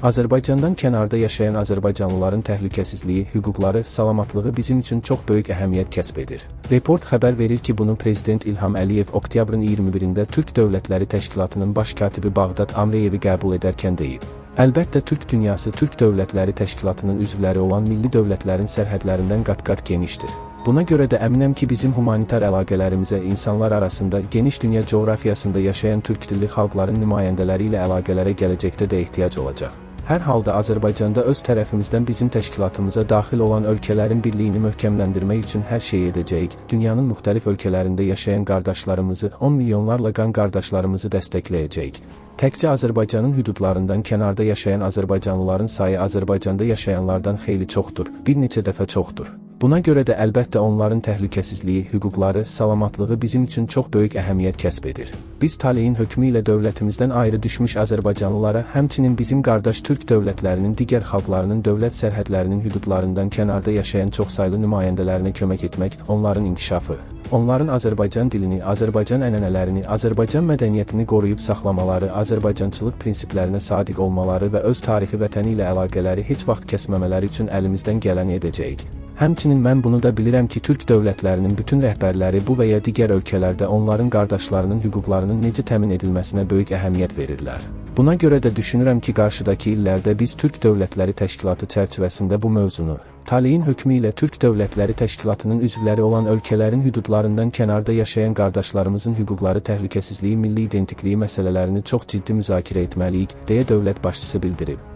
Azərbaycandan kənarda yaşayan Azərbaycanlıların təhlükəsizliyi, hüquqları, salamatlığı bizim üçün çox böyük əhəmiyyət kəsb edir. Report xəbər verir ki, bunu Prezident İlham Əliyev oktyabrın 21-də Türk Dövlətləri Təşkilatının baş katibi Bağdad Amreyevi qəbul edərkən deyib. Əlbəttə Türk dünyası Türk Dövlətləri Təşkilatının üzvləri olan milli dövlətlərin sərhədlərindən qat-qat genişdir. Buna görə də əminəm ki, bizim humanitar əlaqələrimizə insanlar arasında geniş dünya coğrafiyasında yaşayan türk dilli xalqların nümayəndələri ilə əlaqələrə gələcəkdə də ehtiyac olacaq. Hər halda Azərbaycanda öz tərəfimizdən bizim təşkilatımıza daxil olan ölkələrin birliyini möhkəmləndirmək üçün hər şey edəcəyik. Dünyanın müxtəlif ölkələrində yaşayan qardaşlarımızı, 10 milyonlarla qan qardaşlarımızı dəstəkləyəcəyik. Təkcə Azərbaycanın hüdudlarından kənarda yaşayan Azərbaycanlıların sayı Azərbaycanda yaşayanlardan xeyli çoxdur, bir neçə dəfə çoxdur. Buna görə də əlbəttə onların təhlükəsizliyi, hüquqları, salamatlığı bizim üçün çox böyük əhəmiyyət kəsb edir. Biz taleyin hökmü ilə dövlətimizdən ayrı düşmüş Azərbaycanlılara, həmçinin bizim qardaş türk dövlətlərinin digər xalqlarının dövlət sərhədlərinin hüdudlarından kənarda yaşayan çoxsaylı nümayəndələrinə kömək etmək, onların inkişafı, onların Azərbaycan dilini, Azərbaycan ənənələrini, Azərbaycan mədəniyyətini qoruyub saxlamaları, Azərbaycançılıq prinsiplərinə sadiq olmaları və öz tarixi vətəni ilə əlaqələri heç vaxt kəsməmələri üçün əlimizdən gələni edəcəyik. Həmçinin mən bunu da bilirəm ki, türk dövlətlərinin bütün rəhbərləri bu və ya digər ölkələrdə onların qardaşlarının hüquqlarının necə təmin edilməsinə böyük əhəmiyyət verirlər. Buna görə də düşünürəm ki, qarşıdakı illərdə biz Türk Dövlətləri Təşkilatı çərçivəsində bu mövzunu, taleyin hökmü ilə Türk Dövlətləri Təşkilatının üzvləri olan ölkələrin hüdudlarından kənarda yaşayan qardaşlarımızın hüquqları, təhlükəsizliyi, milli identikliyi məsələlərini çox ciddi müzakirə etməliyik, deyə dövlət başçısı bildirib.